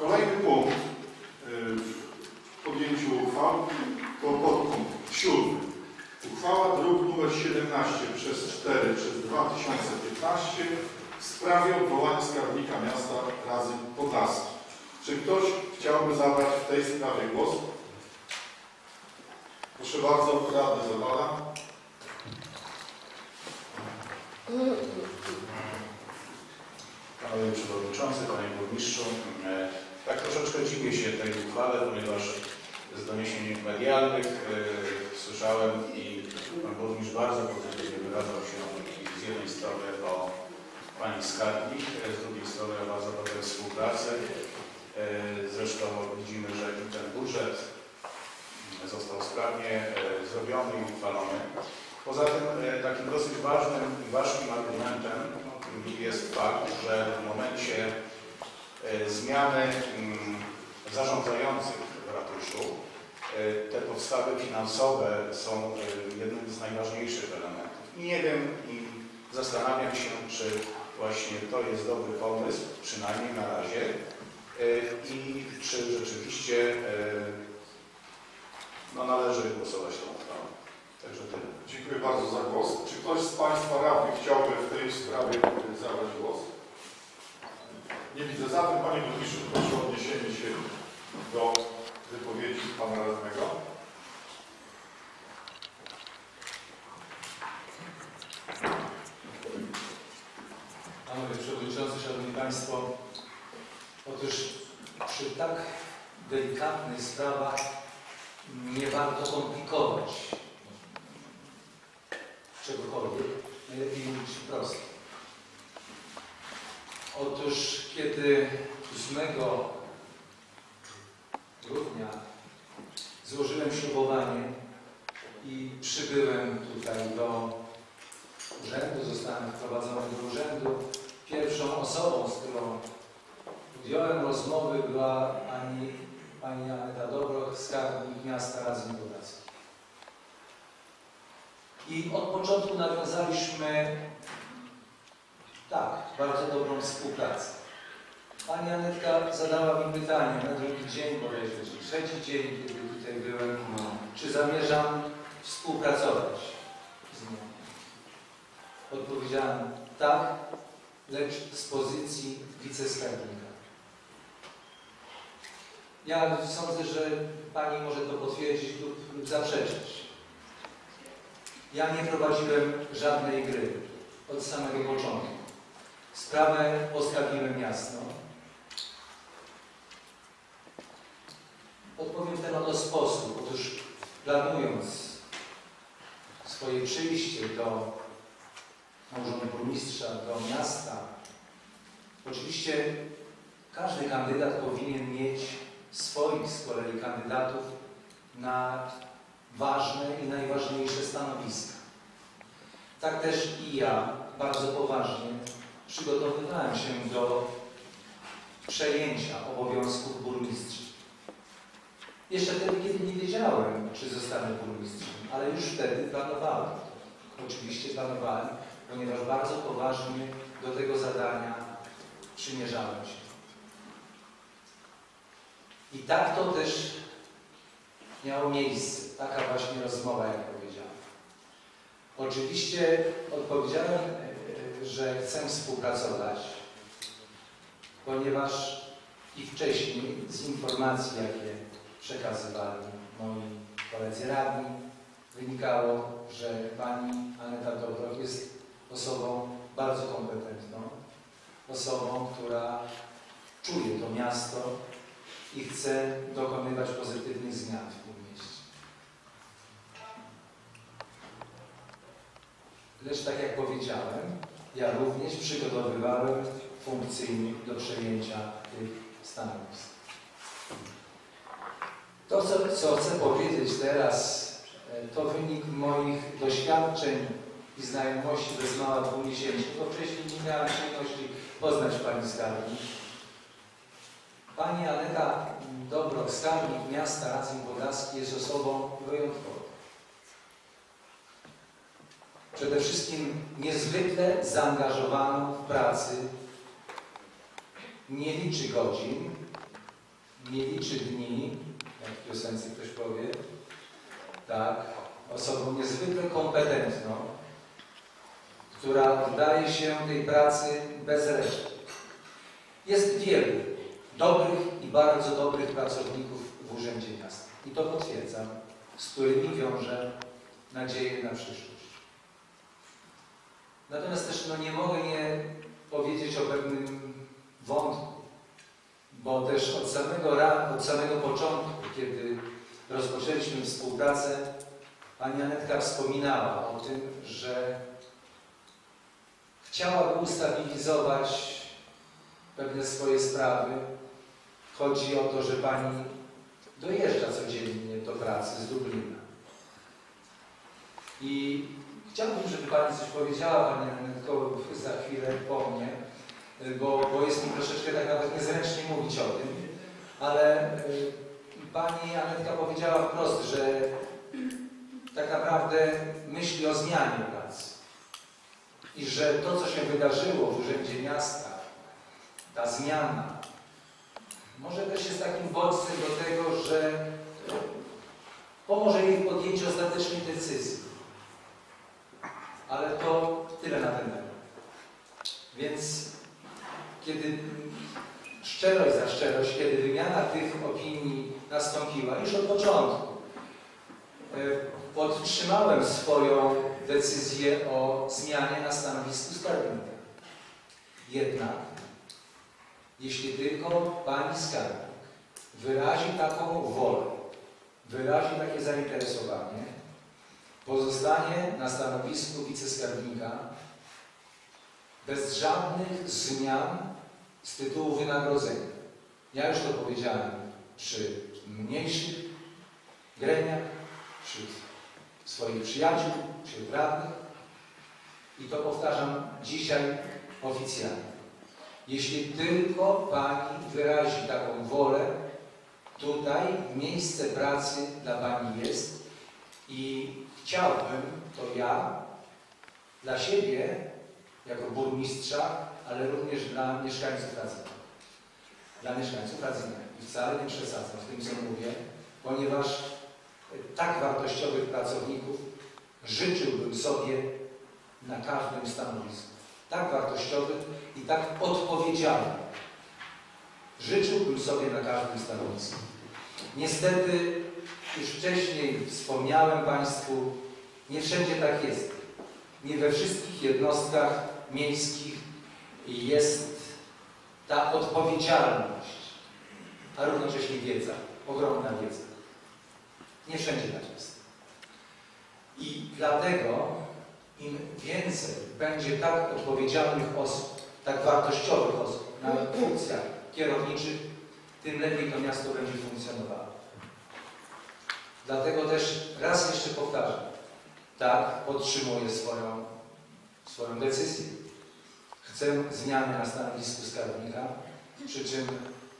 Kolejny punkt y, w podjęciu uchwał to podpunkt siódmy. Uchwała druk nr 17 przez 4 przez 2015 w sprawie odwołania skarbnika miasta razy Podlaski. Czy ktoś chciałby zabrać w tej sprawie głos? Proszę bardzo, radny Zawada. Panie Przewodniczący, Panie Burmistrzu, troszeczkę dziwię się tej uchwale, ponieważ z doniesień medialnych e, słyszałem i Pan Burmistrz bardzo pozytywnie wyrażał się z jednej strony o Pani Skarbnik, z drugiej strony o bardzo dobrej współpracy. E, Zresztą widzimy, że ten budżet został sprawnie e, zrobiony i uchwalony. Poza tym takim dosyć ważnym i ważkim argumentem jest fakt, że w momencie zmiany mm, zarządzających w ratuszu e, te podstawy finansowe są e, jednym z najważniejszych elementów. Nie wiem i zastanawiam się, czy właśnie to jest dobry pomysł, przynajmniej na razie, e, i czy rzeczywiście e, no, należy głosować tą uchwałą. Także tyle. Dziękuję bardzo za głos. Czy ktoś z Państwa radnych chciałby w tej sprawie zabrać głos? Zatem Panie Burmistrzu proszę o odniesienie się do wypowiedzi Pana radnego. Panowie Przewodniczący, Szanowni Państwo, otóż przy tak delikatnych sprawach nie warto komplikować czegokolwiek. Najlepiej mówić wprost. Otóż kiedy 8 grudnia złożyłem ślubowanie i przybyłem tutaj do urzędu, zostałem wprowadzony do urzędu. Pierwszą osobą, z którą podjąłem rozmowy była pani, pani Aneta Dobroch, skarbnik miasta Radzeń Podlaski. I od początku nawiązaliśmy tak, bardzo dobrą współpracę. Pani Anetka zadała mi pytanie na drugi dzień, bodajże czy trzeci dzień, kiedy tutaj byłem, czy zamierzam współpracować z nią. Odpowiedziałem tak, lecz z pozycji wiceskarbnika. Ja sądzę, że Pani może to potwierdzić lub zaprzeczyć. Ja nie prowadziłem żadnej gry od samego początku. Sprawę postawiłem jasno. Odpowiem w ten oto sposób. Otóż planując swoje przyjście do urzędu burmistrza, do miasta. Oczywiście każdy kandydat powinien mieć swoich z kolei kandydatów na ważne i najważniejsze stanowiska. Tak też i ja bardzo poważnie przygotowywałem się do przejęcia obowiązków burmistrza. Jeszcze wtedy, kiedy nie wiedziałem, czy zostanę burmistrzem, ale już wtedy planowałem. Oczywiście planowałem, ponieważ bardzo poważnie do tego zadania przymierzałem się. I tak to też miało miejsce, taka właśnie rozmowa, jak powiedziałem. Oczywiście odpowiedziałem, e, że chcę współpracować, ponieważ i wcześniej z informacji, jakie przekazywali moi koledzy radni, wynikało, że pani Aneta Dobrow jest osobą bardzo kompetentną, osobą, która czuje to miasto i chce dokonywać pozytywnych zmian w tym mieście. Lecz tak jak powiedziałem, ja również przygotowywałem funkcyjnych do przejęcia tych stanowisk. To, co, chcę powiedzieć teraz, e, to wynik moich doświadczeń i znajomości bez mała dwumiesięcznych, bo wcześniej nie miałem przyjemności poznać Pani Skarbnik. Pani Aneta Dobrok, skarbnik miasta Radzeń Podlaski jest osobą wyjątkową. Przede wszystkim niezwykle zaangażowaną w pracy, nie liczy godzin, nie liczy dni, jak w piosence ktoś powie, tak, osobą niezwykle kompetentną, która oddaje się tej pracy bez reszty. Jest wielu dobrych i bardzo dobrych pracowników w Urzędzie Miasta. I to potwierdzam, z którymi wiążę nadzieję na przyszłość. Natomiast też no, nie mogę nie powiedzieć o pewnym wątku, bo też od samego, od samego początku, kiedy rozpoczęliśmy współpracę, Pani Anetka wspominała o tym, że chciałaby ustabilizować pewne swoje sprawy. Chodzi o to, że Pani dojeżdża codziennie do pracy z Dublina. I chciałbym, żeby Pani coś powiedziała, Pani Anetko, za chwilę po mnie, bo, bo jest mi troszeczkę tak nawet niezręcznie mówić o tym, ale y, Pani Anetka powiedziała wprost, że tak naprawdę myśli o zmianie pracy i że to, co się wydarzyło w Urzędzie Miasta, ta zmiana, może też jest takim bodźcem do tego, że pomoże jej w podjęciu ostatecznej decyzji. Ale to tyle na ten temat. Więc kiedy szczerość za szczerość, kiedy wymiana tych opinii nastąpiła już od początku, e, podtrzymałem swoją decyzję o zmianie na stanowisku skarbnika. Jednak, jeśli tylko pani skarbnik wyrazi taką wolę, wyrazi takie zainteresowanie, pozostanie na stanowisku wiceskarbnika bez żadnych zmian z tytułu wynagrodzenia. Ja już to powiedziałem przy mniejszych gremiach, wśród swoich przyjaciół, wśród radnych i to powtarzam dzisiaj oficjalnie. Jeśli tylko Pani wyrazi taką wolę, tutaj miejsce pracy dla Pani jest i chciałbym, to ja, dla siebie, jako burmistrza, ale również dla mieszkańców Radzynia. Dla mieszkańców Radzynia. I wcale nie przesadzam w tym, co mówię, ponieważ tak wartościowych pracowników życzyłbym sobie na każdym stanowisku. Tak wartościowych i tak odpowiedzialnych. Życzyłbym sobie na każdym stanowisku. Niestety, już wcześniej wspomniałem Państwu, nie wszędzie tak jest. Nie we wszystkich jednostkach miejskich jest ta odpowiedzialność, a równocześnie wiedza, ogromna wiedza. Nie wszędzie tak jest. I dlatego im więcej będzie tak odpowiedzialnych osób, tak wartościowych osób na funkcjach kierowniczych, tym lepiej to miasto będzie funkcjonowało. Dlatego też raz jeszcze powtarzam, tak podtrzymuję swoją, swoją decyzję. Chcę zmiany na stanowisku skarbnika, przy czym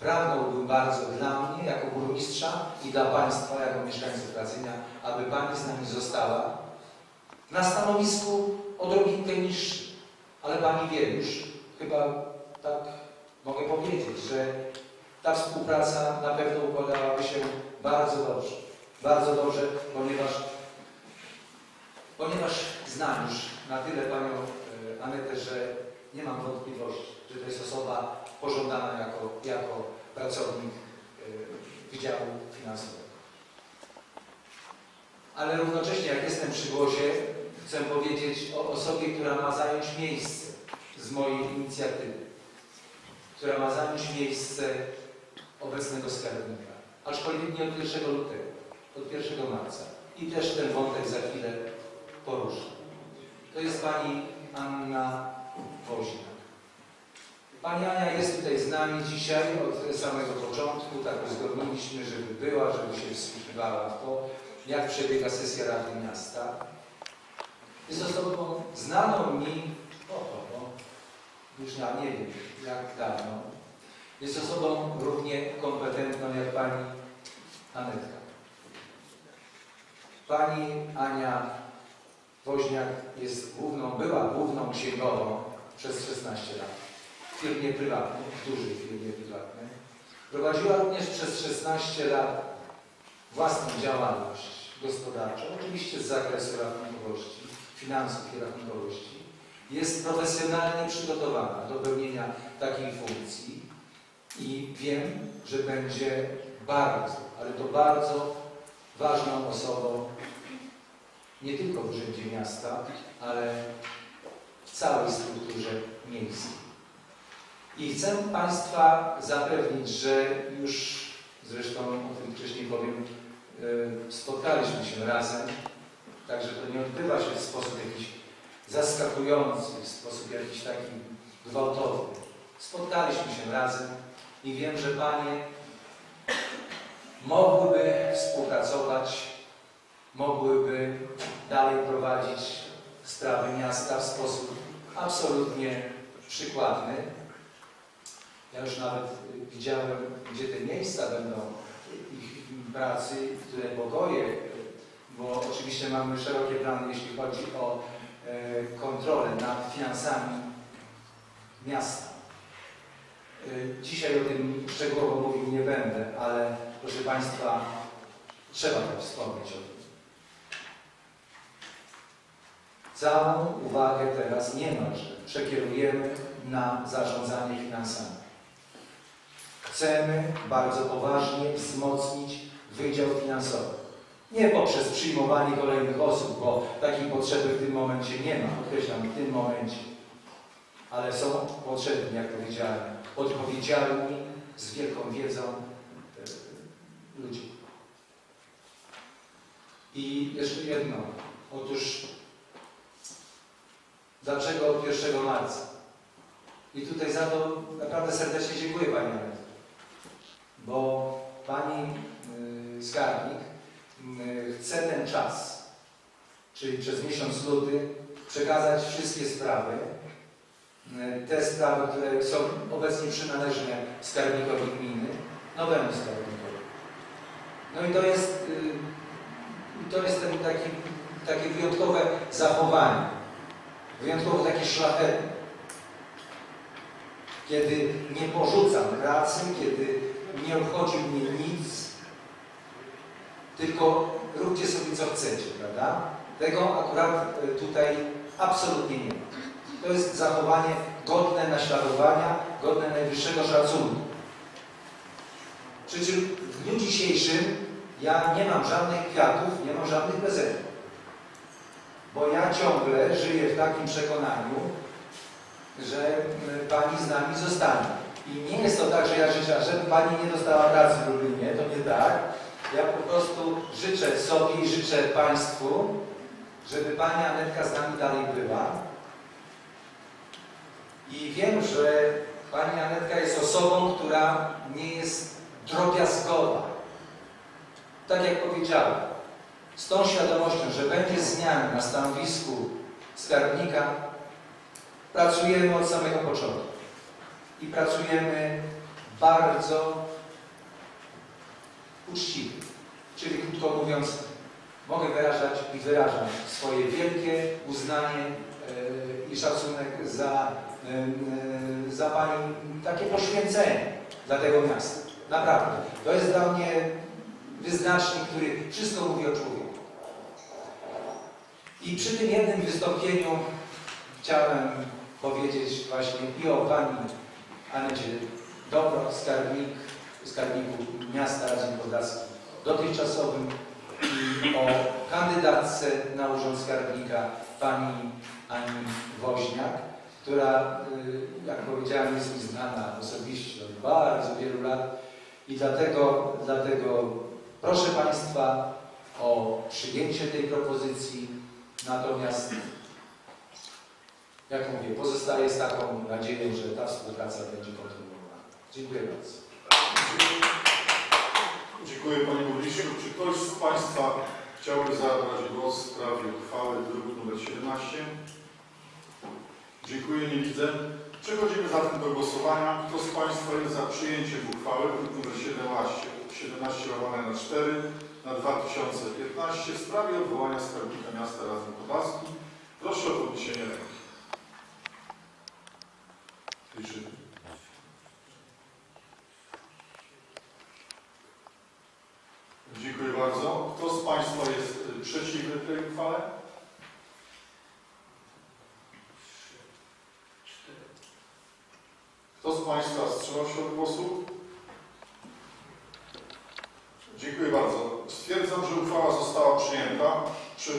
pragnąłbym bardzo dla mnie, jako burmistrza i dla Państwa, jako mieszkańców Radzynia, aby Pani z nami została na stanowisku odrobinkę niższym. Ale Pani wie już, chyba tak mogę powiedzieć, że ta współpraca na pewno układałaby się bardzo dobrze. Bardzo dobrze, ponieważ, ponieważ znam już na tyle Panią e, Anetę, że nie mam wątpliwości, że to jest osoba pożądana jako, jako pracownik e, Wydziału Finansowego. Ale równocześnie, jak jestem przy głosie, chcę powiedzieć o osobie, która ma zająć miejsce z mojej inicjatywy, która ma zająć miejsce obecnego skarbnika, aczkolwiek nie od 1 lutego, od 1 marca. I też ten wątek za chwilę poruszę. To jest pani Anna Pani Ania jest tutaj z nami dzisiaj od samego początku, tak uzgodniliśmy, żeby była, żeby się wsłuchiwała w to, jak przebiega sesja Rady Miasta. Jest osobą znaną mi, o, o, o, już ja nie wiem, jak dawno. Jest osobą równie kompetentną jak pani Anetka. Pani Ania Woźniak jest główną, była główną księgową przez 16 lat w firmie prywatnej, w dużej firmie prywatnej. Prowadziła również przez 16 lat własną działalność gospodarczą, oczywiście z zakresu rachunkowości, finansów i rachunkowości. Jest profesjonalnie przygotowana do pełnienia takiej funkcji i wiem, że będzie bardzo, ale to bardzo ważną osobą nie tylko w Urzędzie Miasta, ale w całej strukturze miejskiej. I chcę Państwa zapewnić, że już zresztą o tym wcześniej powiem, e, spotkaliśmy się razem, także to nie odbywa się w sposób jakiś zaskakujący, w sposób jakiś taki gwałtowny. Spotkaliśmy się razem i wiem, że Panie mogłyby współpracować, mogłyby dalej prowadzić sprawy miasta w sposób absolutnie przykładny. Ja już nawet y, widziałem, gdzie te miejsca będą ich pracy, które pokoje, y, bo oczywiście mamy szerokie plany, jeśli chodzi o e, kontrolę nad finansami miasta. Y, Dzisiaj o tym szczegółowo mówił nie będę, ale proszę Państwa, trzeba to wspomnieć o tym. Całą uwagę teraz niemalże przekierujemy na zarządzanie finansami. Chcemy bardzo poważnie wzmocnić Wydział Finansowy. Nie poprzez przyjmowanie kolejnych osób, bo takiej potrzeby w tym momencie nie ma, podkreślam, w tym momencie. Ale są potrzebni, jak powiedziałem, odpowiedzialni, z wielką wiedzą e, ludzie. I jeszcze jedno. Otóż dlaczego od 1 marca? I tutaj za to naprawdę serdecznie dziękuję Pani Anetko. Bo Pani y, skarbnik y, chce ten czas, czyli przez miesiąc luty, przekazać wszystkie sprawy, y, te sprawy, które są obecnie przynależne skarbnikowi gminy, nowemu skarbnikowi. No i to jest, y, to jest ten taki, takie wyjątkowe zachowanie, wyjątkowo takie szlachetne. Kiedy nie porzucam pracy, kiedy nie obchodzi mnie nic, tylko róbcie sobie co chcecie, prawda? Tego akurat y, tutaj absolutnie nie ma. To jest zachowanie godne naśladowania, godne najwyższego szacunku. Przy czym w dniu dzisiejszym ja nie mam żadnych kwiatów, nie mam żadnych prezentów. Bo ja ciągle żyję w takim przekonaniu, że y, Pani z nami zostanie. I nie jest to tak, że ja życzę, żeby Pani nie dostała pracy w Lublinie, to nie tak. Ja po prostu życzę sobie i życzę Państwu, żeby Pani Anetka z nami dalej była. I wiem, że Pani Anetka jest osobą, która nie jest drobiazgowa. Tak jak powiedziałem, z tą świadomością, że będzie zmiana na stanowisku skarbnika, pracujemy od samego początku. I pracujemy bardzo uczciwie. Czyli krótko mówiąc, mogę wyrażać i wyrażam swoje wielkie uznanie e, i szacunek za, e, za Pani takie poświęcenie dla tego miasta. Naprawdę. To jest dla mnie wyznacznik, który wszystko mówi o człowieku. I przy tym jednym wystąpieniu chciałem powiedzieć właśnie i o Pani Anecie Dobro, skarbnik, skarbniku miasta Radzin Podlaski dotychczasowym i o kandydatce na urząd skarbnika Pani Ani Woźniak, która, y, jak powiedziałem, jest mi znana osobiście od bardzo wielu lat. I dlatego, dlatego proszę Państwa o przyjęcie tej propozycji, natomiast jak mówię, pozostaję z taką nadzieją, że ta współpraca będzie kontynuowana. Dziękuję bardzo. Dziękuję Panie Burmistrzu. Czy ktoś z Państwa chciałby zabrać głos w sprawie uchwały druk nr 17? Dziękuję, nie widzę. Przechodzimy zatem do głosowania. Kto z Państwa jest za przyjęciem uchwały druk nr 17, 17 łamane na 4 na 2015 w sprawie odwołania skarbnika miasta Razem Podlaski. Proszę o podniesienie ręki. Dziękuję bardzo. Kto z Państwa jest y, przeciwny tej uchwale? Kto z Państwa wstrzymał się od głosu? czy